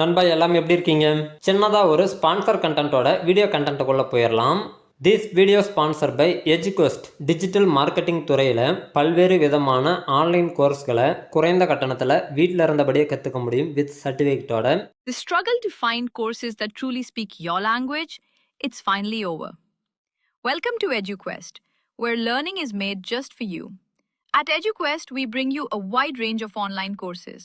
நண்பா எல்லாம் எப்படி இருக்கீங்க சின்னதாக ஒரு ஸ்பான்சர் கண்டென்ட்டோட வீடியோ கண்டென்ட்டுக்குள்ளே போயிடலாம் this video sponsor by Educost digital marketing துறையில் பல்வேறு விதமான ஆன்லைன் கோர்ஸ்களை குறைந்த கட்டணத்தில் வீட்டில் இருந்தபடியே கற்றுக்க முடியும் வித் சர்டிஃபிகேட்டோட The struggle to find courses that truly speak your language, it's finally over. Welcome to EduQuest, where learning is made just for you. At EduQuest, we bring you a wide range of online courses,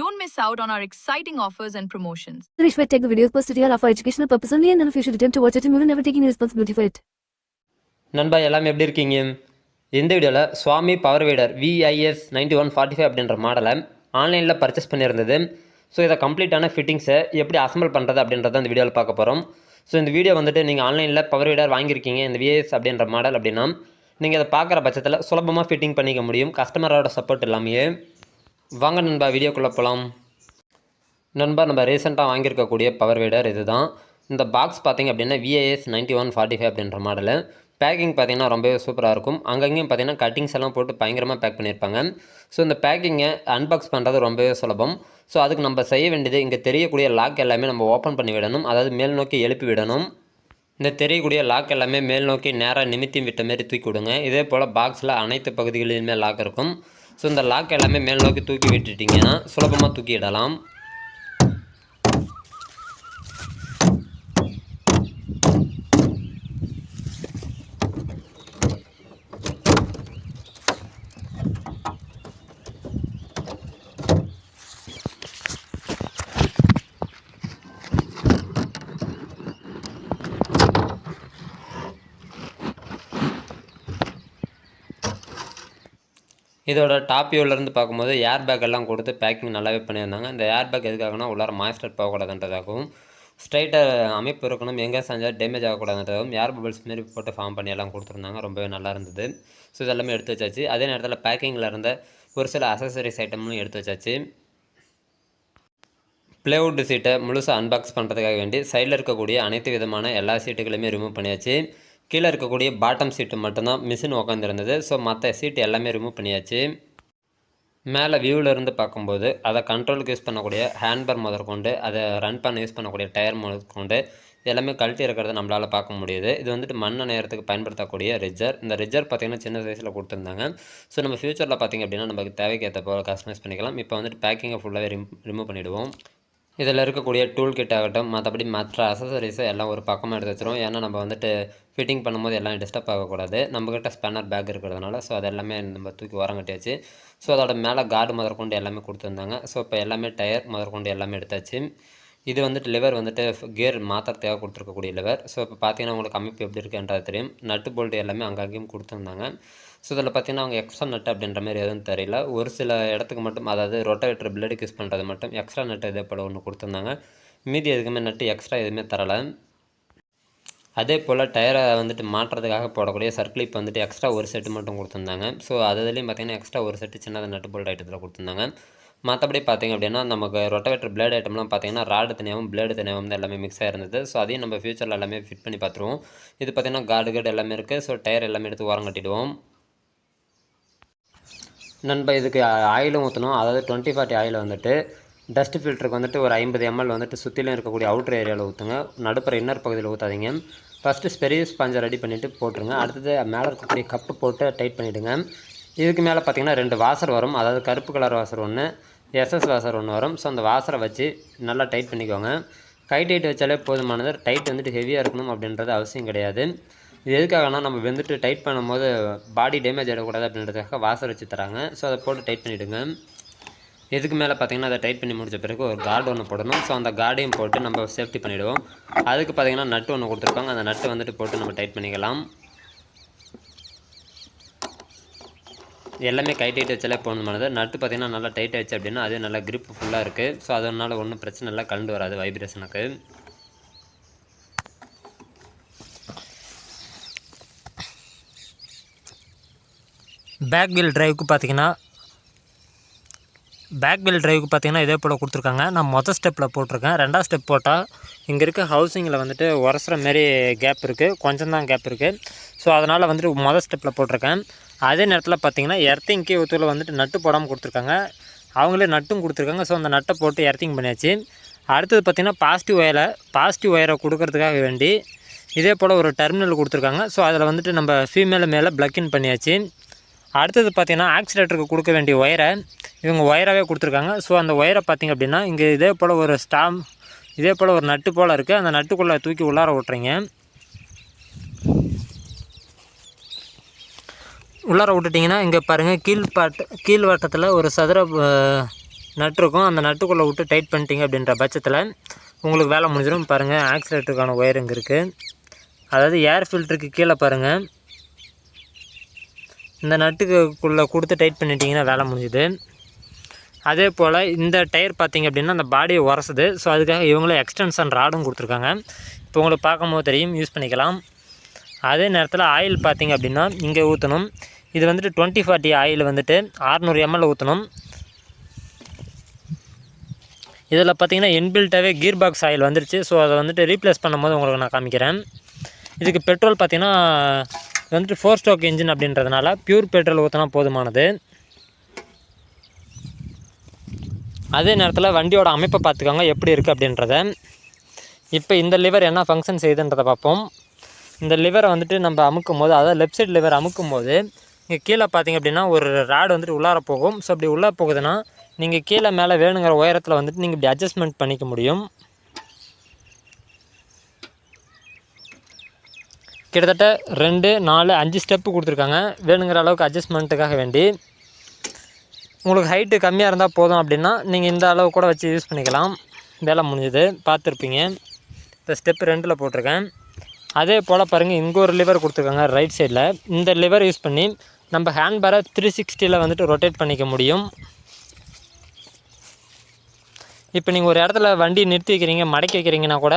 don't miss out on our exciting offers and promotions. Suresh will take the videos posted here are for educational purpose only and you should attempt to watch it. And we will never take any responsibility for it. நண்பா எல்லாம் எப்படி இருக்கீங்க? இந்த வீடியோவில் Swami power weeder V I S ninety one forty five அப்படின்ற மாடலை ஆன்லைனில் purchase பண்ணியிருந்தது. So இதை கம்ப்ளீட்டான ஃபிட்டிங்ஸை எப்படி அசம்பிள் பண்ணுறது அப்படின்றத இந்த வீடியோவில் பார்க்க போகிறோம் ஸோ இந்த வீடியோ வந்துட்டு நீங்கள் ஆன்லைனில் பவர் வீடர் வாங்கியிருக்கீங்க. இந்த விஐஎஸ் அப்படின்ற மாடல் அப்படின்னா நீங்கள் அதை பார்க்குற பட்சத்தில் சுலபமாக ஃபிட்டிங் பண்ணிக்க முடியும். கஸ்டமரோட சப்போர்ட் இல்லாமையே. வாங்க நண்பா வீடியோக்குள்ளே போகலாம் நண்பா நம்ம ரீசெண்டாக வாங்கியிருக்கக்கூடிய பவர் வீடர் இதுதான். இந்த பாக்ஸ் பார்த்தீங்க அப்படின்னா V A S ninety one forty five அப்படின்ற மாடலு பேக்கிங் பார்த்தீங்கன்னா ரொம்பவே சூப்பராக இருக்கும். அங்கங்கேயும் பார்த்தீங்கன்னா கட்டிங்ஸ் எல்லாம் போட்டு பயங்கரமாக பேக் பண்ணியிருப்பாங்க. ஸோ இந்த பேக்கிங்கை அன்பாக்ஸ் பண்ணுறது ரொம்பவே சுலபம். ஸோ அதுக்கு நம்ம செய்ய வேண்டியது இங்கே தெரியக்கூடிய லாக் எல்லாமே நம்ம ஓப்பன் பண்ணி விடணும். அதாவது மேல் நோக்கி எழுப்பி விடணும். இந்த தெரியக்கூடிய லாக் எல்லாமே மேல் நோக்கி நேராக நிமித்தி விட்ட மாரி தூக்கி விடுங்க. இதே போல் பாக்ஸில் அனைத்து பகுதிகளிலுமே லாக் இருக்கும். ஸோ இந்த லாக் எல்லாமே மேல் நோக்கி தூக்கி விட்டுட்டிங்கன்னா சுலபமாக தூக்கிடலாம் இதோட டாப் வியூவிலேருந்து பார்க்கும்போது ஏர் பேக் எல்லாம் கொடுத்து பேக்கிங் நல்லாவே பண்ணியிருந்தாங்க. இந்த ஏர் பேக் எதுக்காகனா உள்ளார மாய்ஸ்டர் போகக்கூடாதுன்றதாகவும் ஸ்ட்ரைட்டாக அமைப்பு இருக்கணும் எங்கே செஞ்சால் டேமேஜ் ஆகக்கூடாதுன்றதாகவும் ஏர் பபிள்ஸ் மாரி போட்டு ஃபார்ம் பண்ணி எல்லாம் கொடுத்துருந்தாங்க. ரொம்பவே நல்லா இருந்தது. ஸோ இதெல்லாமே எடுத்து வச்சாச்சு. அதே நேரத்தில் பேக்கிங்கில் இருந்த ஒரு சில அசசரிஸ் ஐட்டமும் எடுத்து வச்சாச்சு. ப்ளேவுட் சீட்டை முழுசாக அன்பாக்ஸ் பண்ணுறதுக்காக வேண்டி சைடில் இருக்கக்கூடிய அனைத்து விதமான எல்லா சீட்டுகளையுமே ரிமூவ் பண்ணியாச்சு. கீழே இருக்கக்கூடிய பாட்டம் சீட்டு மட்டும்தான் மிஷின் உட்காந்துருந்தது ஸோ மற்ற சீட்டு எல்லாமே ரிமூவ் பண்ணியாச்சு. மேலே வியூவில் இருந்து பார்க்கும்போது அதை கண்ட்ரோலுக்கு யூஸ் பண்ணக்கூடிய ஹேண்ட்பர் முதற்கொண்டு அதை ரன் பண்ண யூஸ் பண்ணக்கூடிய டயர் முதற்கொண்டு எல்லாமே கழட்டி இருக்கிறத நம்மளால் பார்க்க முடியுது. இது வந்துட்டு மண்ணை நேரத்துக்கு பயன்படுத்தக்கூடிய ரிஜர் இந்த ரிஜர் பார்த்திங்கன்னா சின்ன சைஸில் கொடுத்துருந்தாங்க. ஸோ நம்ம ஃப்யூச்சரில் பார்த்திங்க அப்படின்னா நமக்கு தேவைக்கேற்ற போல் கஸ்டமைஸ் பண்ணிக்கலாம். இப்போ வந்துட்டு பேக்கிங்கை ஃபுல்லாகவே ரிமூவ் பண்ணிவிடுவோம் இதில் இருக்கக்கூடிய டூல் கிட் ஆகட்டும் மற்றபடி மற்ற அசசரிஸை எல்லாம் ஒரு பக்கமாக எடுத்து வச்சிரும். ஏன்னா நம்ம வந்துட்டு ஃபிட்டிங் பண்ணும்போது எல்லாம் டிஸ்டர்ப் ஆகக்கூடாது. நம்மக்கிட்ட ஸ்பேனர் பேக் இருக்கிறதுனால ஸோ அது எல்லாமே நம்ம தூக்கி ஓரம் கட்டியாச்சு. ஸோ அதோட மேலே கார்டு முதற்கொண்டு எல்லாமே கொடுத்துருந்தாங்க. ஸோ இப்போ எல்லாமே டயர் முதற்கொண்டு எல்லாமே எடுத்தாச்சு. இது வந்துட்டு லிவர் வந்துட்டு கியர் மாத்திரத்தையாக கொடுத்துருக்கக்கூடிய லிவர் ஸோ இப்போ பார்த்தீங்கன்னா உங்களுக்கு அமைப்பு எப்படி இருக்குன்றது தெரியும். நட்டு போல்ட்டு எல்லாமே அங்கங்கேயும் கொடுத்துருந்தாங்க. ஸோ இதில் பார்த்தீங்கன்னா அவங்க எக்ஸ்ட்ரா நட்டு அப்படின்ற மாதிரி எதுவும் தெரியல. ஒரு சில இடத்துக்கு மட்டும் அதாவது ரொட்டவேட்டர் பிளேடுக்கு யூஸ் பண்ணுறது மட்டும் எக்ஸ்ட்ரா நட்டு இதே போல் ஒன்று கொடுத்துருந்தாங்க. மீதி எதுக்குமே நட்டு எக்ஸ்ட்ரா எதுவுமே தரலை. அதே போல் டயரை வந்துட்டு மாற்றுறதுக்காக போடக்கூடிய சர்க்கிளிப் வந்துட்டு எக்ஸ்ட்ரா ஒரு செட்டு மட்டும் கொடுத்துருந்தாங்க. ஸோ அதுலேயும் பார்த்தீங்கன்னா எக்ஸ்ட்ரா ஒரு செட்டு சின்னதாக நட்டு போல்ட் ஐட்டத்தில் கொடுத்துருந்தாங்க. மற்றபடி பார்த்தீங்க அப்படின்னா நமக்கு ரொட்டவேட்டர் பிளேட் ஐட்டம்லாம் பார்த்தீங்கன்னா ராடு தனியாகவும் பிளேடு தனியாகவும் தான் எல்லாமே மிக்ஸ் ஆயிருந்தது ஸோ அதையும் நம்ம ஃபியூச்சரில் எல்லாமே ஃபிட் பண்ணி பார்த்துருவோம் இது பார்த்திங்கன்னா கார்டு கார்டு எல்லாமே இருக்குது ஸோ டயர் எல்லாமே எடுத்து ஓரம் கட்டிடுவோம். நண்பா இதுக்கு ஆயிலும் ஊற்றணும் அதாவது டுவெண்ட்டி ஃபார்ட்டி ஆயில் வந்துட்டு டஸ்ட் ஃபில்டருக்கு வந்துட்டு ஒரு ஐம்பது எம்எல் வந்துட்டு சுற்றிலும் இருக்கக்கூடிய அவுட்டர் ஏரியாவில் ஊற்றுங்க நடுப்புற இன்னர் பகுதியில் ஊற்றாதீங்க ஃபஸ்ட்டு ஸ்பெரிய ஸ்பாஞ்சை ரெடி பண்ணிவிட்டு போட்டுருங்க. அடுத்தது மேலே இருக்கக்கூடிய கப்பு போட்டு டைட் பண்ணிவிடுங்க இதுக்கு மேலே பார்த்தீங்கன்னா ரெண்டு வாசர் வரும். அதாவது கருப்பு கலர் வாசர் ஒன்று எஸ்எஸ் வாசர் ஒன்று வரும். ஸோ அந்த வாசரை வச்சு நல்லா டைட் பண்ணிக்கோங்க. கை டைட் வச்சாலே போதுமானது. டைட் வந்துட்டு ஹெவியாக இருக்கணும் அப்படின்றது அவசியம் கிடையாது. இது எதுக்காகனா நம்ம வந்துட்டு டைட் பண்ணும்போது பாடி டேமேஜ் ஆகிடக்கூடாது அப்படின்றதுக்காக வாசர் வச்சு தராங்க. ஸோ அதை போட்டு டைட் பண்ணிவிடுங்க இதுக்கு மேலே பார்த்தீங்கன்னா அதை டைட் பண்ணி முடிச்ச பிறகு ஒரு கார்டு ஒன்று போடணும். ஸோ அந்த கார்டையும் போட்டு நம்ம சேஃப்டி பண்ணிவிடுவோம் அதுக்கு பார்த்தீங்கன்னா நட்டு ஒன்று கொடுத்துருப்பாங்க அந்த நட்டு வந்துட்டு போட்டு நம்ம டைட் பண்ணிக்கலாம். எல்லாமே கை டைட் வச்சாலே போகணுமானது நட்டு பார்த்தீங்கன்னா நல்லா டைட்டாக வச்சு அப்படின்னா அது நல்லா கிரிப் ஃபுல்லாக இருக்குது ஸோ அதனால் ஒன்றும் பிரச்சனை இல்லை. கலந்து வராது வைப்ரேஷனுக்கு பேக் வீல் ட்ரைவுக்கு பார்த்தீங்கன்னா பேக் வீல் ட்ரைவுக்கு பார்த்தீங்கன்னா இதே போல் கொடுத்துருக்காங்க. நான் மொதல் ஸ்டெப்பில் போட்டிருக்கேன். ரெண்டாம் ஸ்டெப் போட்டால் இங்கே இருக்க ஹவுசிங்கில் வந்துட்டு உரசுகிற மாரி கேப் இருக்குது கொஞ்சம்தான் கேப் இருக்குது ஸோ அதனால் வந்துட்டு மொதல் ஸ்டெப்பில் போட்டிருக்கேன். அதே நேரத்தில் பார்த்தீங்கன்னா எர்த்திங்க்கு ஒத்துல வந்துட்டு நட்டு போடாமல் கொடுத்துருக்காங்க. அவங்களே நட்டும் கொடுத்துருக்காங்க. ஸோ அந்த நட்டை போட்டு எர்த்திங் பண்ணியாச்சு. அடுத்தது பார்த்திங்கன்னா பாசிட்டிவ் ஒயரை பாசிட்டிவ் ஒயரை கொடுக்கறதுக்காக வேண்டி இதே போல் ஒரு டெர்மினல் கொடுத்துருக்காங்க. ஸோ அதில் வந்துட்டு நம்ம ஃபீமேல மேலே ப்ளக்கின் பண்ணியாச்சு. அடுத்தது பார்த்திங்கன்னா ஆக்சிலேட்டருக்கு கொடுக்க வேண்டிய ஒயரை இவங்க ஒயராகவே கொடுத்துருக்காங்க. ஸோ அந்த ஒயரை பார்த்திங்க அப்படின்னா இங்கே இதே போல் ஒரு ஸ்டாம் இதே போல் ஒரு நட்டு போல் இருக்குது அந்த நட்டுக்குள்ளே தூக்கி உள்ளார விட்றீங்க உள்ளார விட்டுட்டிங்கன்னா இங்கே பாருங்கள் கீழ்பாட்டு கீழ் வட்டத்தில் ஒரு சதுர நட்டு இருக்கும். அந்த நட்டுக்குள்ளே விட்டு டைட் பண்ணிட்டீங்க அப்படின்ற பட்சத்தில் உங்களுக்கு வேலை முடிஞ்சிடும். பாருங்கள் ஆக்சிலேட்டருக்கான ஒயர் இங்கே இருக்குது அதாவது ஏர் ஃபில்டருக்கு கீழே பாருங்கள் இந்த நட்டுக்குள்ளே கொடுத்து டைட் பண்ணிட்டீங்கன்னா வேலை முடிஞ்சுது. அதே போல் இந்த டயர் பார்த்தீங்க அப்படின்னா அந்த பாடியை உரசுது. ஸோ அதுக்காக இவங்களே எக்ஸ்டென்ஷன் ராடும் கொடுத்துருக்காங்க. இப்போ உங்களுக்கு பார்க்கும்போது தெரியும் யூஸ் பண்ணிக்கலாம். அதே நேரத்தில் ஆயில் பார்த்தீங்க அப்படின்னா இங்கே ஊற்றணும் இது வந்துட்டு டுவெண்ட்டி ஃபார்ட்டி ஆயில் வந்துட்டு 600 எம்எல் ஊற்றணும் இதில் பார்த்தீங்கன்னா இன்பில்ட்டாகவே கீர் பாக்ஸ் ஆயில் வந்துருச்சு. ஸோ அதை வந்துட்டு ரீப்ளேஸ் பண்ணும்போது உங்களுக்கு நான் காமிக்கிறேன். இதுக்கு பெட்ரோல் பார்த்தீங்கன்னா இது வந்துட்டு ஃபோர் ஸ்டோக் இன்ஜின் அப்படின்றதுனால பியூர் பெட்ரோல் ஊற்றினா போதுமானது. அதே நேரத்தில் வண்டியோட அமைப்பை பார்த்துக்கோங்க எப்படி இருக்குது அப்படின்றத. இப்போ இந்த லிவர் என்ன ஃபங்க்ஷன் செய்யுதுன்றதை பார்ப்போம். இந்த லிவரை வந்துட்டு நம்ம அமுக்கும் போது அதாவது லெஃப்ட் சைடு லிவர் அமுக்கும் போது இங்கே கீழே பார்த்தீங்க அப்படின்னா ஒரு ராடு வந்துட்டு உள்ளார போகும். ஸோ அப்படி உள்ளே போகுதுன்னா நீங்கள் கீழே மேலே வேணுங்கிற உயரத்தில் வந்துட்டு நீங்கள் இப்படி அட்ஜஸ்ட்மெண்ட் பண்ணிக்க முடியும். கிட்டத்தட்ட ரெண்டு நாலு அஞ்சு ஸ்டெப்பு கொடுத்துருக்காங்க. வேணுங்கிற அளவுக்கு அட்ஜஸ்ட்மெண்ட்டுக்காக வேண்டி. உங்களுக்கு ஹைட்டு கம்மியாக இருந்தால் போதும் அப்படின்னா நீங்கள் இந்த அளவு கூட வச்சு யூஸ் பண்ணிக்கலாம். வேலை முடிஞ்சது. பார்த்துருப்பீங்க. இந்த ஸ்டெப்பு ரெண்டில் போட்டிருக்கேன். அதே போல் பாருங்கள் இங்கே ஒரு லிவர் கொடுத்துருக்காங்க ரைட் சைடில் இந்த லிவர் யூஸ் பண்ணி நம்ம ஹேண்ட் பேரை த்ரீ சிக்ஸ்டியில் வந்துட்டு ரொட்டேட் பண்ணிக்க முடியும். இப்போ நீங்கள் ஒரு இடத்துல வண்டி நிறுத்தி வைக்கிறீங்க மடக்கி வைக்கிறீங்கன்னா கூட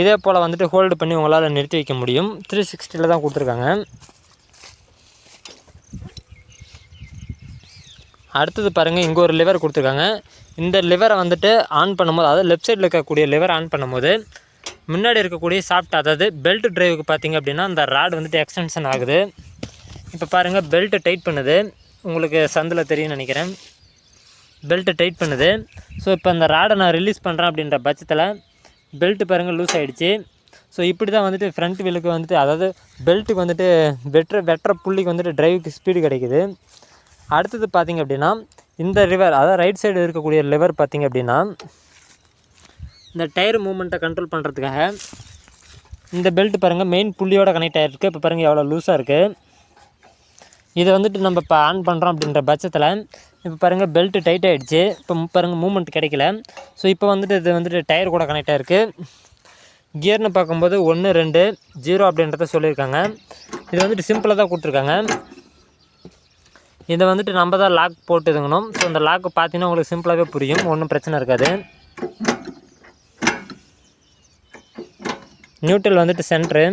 இதே போல் வந்துட்டு ஹோல்டு பண்ணி உங்களால் நிறுத்தி வைக்க முடியும். த்ரீ சிக்ஸ்டியில் தான் கொடுத்துருக்காங்க. அடுத்தது பாருங்கள் இங்கே ஒரு லிவர் கொடுத்துருக்காங்க. இந்த லிவரை வந்துட்டு ஆன் பண்ணும்போது அதாவது லெஃப்ட் சைடில் இருக்கக்கூடிய லிவர் ஆன் பண்ணும்போது முன்னாடி இருக்கக்கூடிய சாஃப்ட் அதாவது பெல்ட் ட்ரைவுக்கு பார்த்தீங்க அப்படின்னா அந்த ராட் வந்துட்டு எக்ஸ்டென்ஷன் ஆகுது. இப்போ பாருங்கள் பெல்ட்டு டைட் பண்ணுது. உங்களுக்கு சந்தில் தெரியும்னு நினைக்கிறேன். பெல்ட்டை டைட் பண்ணுது. ஸோ இப்போ அந்த ராடை நான் ரிலீஸ் பண்ணுறேன் அப்படின்ற பட்சத்தில் பெல்ட்டு பாருங்கள் லூஸ் ஆகிடுச்சு ஸோ இப்படி தான் வந்துட்டு ஃப்ரண்ட் வீலுக்கு வந்துட்டு அதாவது பெல்ட்டுக்கு வந்துட்டு வெட்டுற வெட்டுற புள்ளிக்கு வந்துட்டு டிரைவுக்கு ஸ்பீடு கிடைக்குது. அடுத்தது பார்த்திங்க அப்படின்னா இந்த ரிவர் அதாவது ரைட் சைடு இருக்கக்கூடிய லிவர் பார்த்திங்க அப்படின்னா இந்த டயர் மூமெண்ட்டை கண்ட்ரோல் பண்ணுறதுக்காக இந்த பெல்ட் பாருங்கள் மெயின் புள்ளியோட கனெக்ட் ஆகிருக்கு இப்போ பாருங்கள் எவ்வளோ லூஸாக இருக்குது இதை வந்துட்டு நம்ம இப்போ ஆன் பண்ணுறோம் அப்படின்ற பட்சத்தில் இப்போ பாருங்கள் பெல்ட்டு டைட் ஆகிடுச்சு இப்போ பாருங்கள் மூமெண்ட் கிடைக்கல. ஸோ இப்போ வந்துட்டு இது வந்துட்டு டயர் கூட கனெக்ட் ஆகிருக்கு கியர்னு பார்க்கும்போது ஒன்று ரெண்டு ஜீரோ அப்படின்றத சொல்லியிருக்காங்க. இது வந்துட்டு சிம்பிளாக தான் கொடுத்துருக்காங்க. இதை வந்துட்டு நம்ம தான் லாக் போட்டு இதுங்கணும். ஸோ அந்த லாக்கு பார்த்தீங்கன்னா உங்களுக்கு சிம்பிளாகவே புரியும். ஒன்றும் பிரச்சனை இருக்காது. நியூட்ரல் வந்துட்டு சென்ட்ரு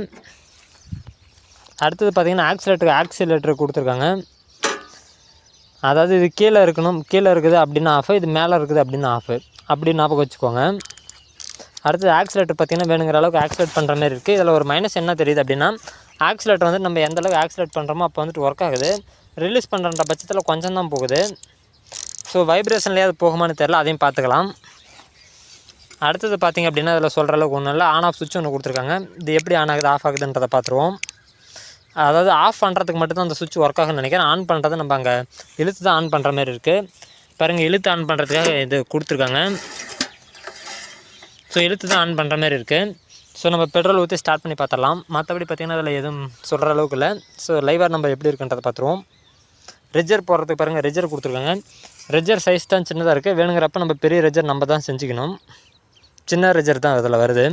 அடுத்தது பார்த்தீங்கன்னா ஆக்சிலேட்டருக்கு ஆக்சிலேட்டர் கொடுத்துருக்காங்க. அதாவது இது கீழே இருக்கணும் கீழே இருக்குது அப்படின்னா ஆஃபு இது மேலே இருக்குது அப்படின்னா ஆஃபு அப்படி ஞாபகம் வச்சுக்கோங்க. அடுத்தது ஆக்சிலேட்டர் பார்த்தீங்கன்னா வேணுங்கிற அளவுக்கு ஆக்சிலேட் பண்ணுற மாதிரி இருக்குது இதில் ஒரு மைனஸ் என்ன தெரியுது அப்படின்னா ஆக்சிலேட்டர் வந்து நம்ம எந்த அளவுக்கு ஆக்சிலேட் பண்ணுறோமோ அப்போ வந்துட்டு ஒர்க் ஆகுது. ரிலீஸ் பண்ணுற பட்சத்தில் கொஞ்சம் தான் போகுது. ஸோ வைப்ரேஷன்லேயே அது போகுமான்னு தெரில அதையும் பார்த்துக்கலாம். அடுத்தது பார்த்தீங்க அப்படின்னா அதில் சொல்கிற அளவுக்கு ஒன்றும் இல்லை. ஆன் ஆஃப் சுவிட்ச் ஒன்று கொடுத்துருக்காங்க. இது எப்படி ஆன் ஆகுது ஆஃப் ஆகுதுன்றதை பார்த்துருவோம். அதாவது ஆஃப் பண்ணுறதுக்கு மட்டும்தான் அந்த சுவிட்ச் ஒர்க் ஆகும்னு நினைக்கிறேன். ஆன் பண்ணுறது நம்ம அங்கே இழுத்து தான் ஆன் பண்ணுற மாதிரி இருக்குது பாருங்கள் இழுத்து ஆன் பண்ணுறதுக்காக இது கொடுத்துருக்காங்க. ஸோ இழுத்து தான் ஆன் பண்ணுற மாதிரி இருக்குது ஸோ நம்ம பெட்ரோல் ஊற்றி ஸ்டார்ட் பண்ணி பார்த்துடலாம். மற்றபடி பார்த்திங்கன்னா அதில் எதுவும் சொல்கிற அளவுக்கு இல்லை. ஸோ லைவாக நம்ம எப்படி இருக்குன்றதை பார்த்துருவோம். ரெஜர் போடுறதுக்கு பாருங்கள் ரெஜர் கொடுத்துருக்காங்க. ரெஜர் சைஸ் தான் சின்னதாக இருக்குது வேணுங்கிறப்ப நம்ம பெரிய ரெஜர் நம்ம தான் செஞ்சுக்கணும். சின்ன ரெஜர் தான் அதில் வருது.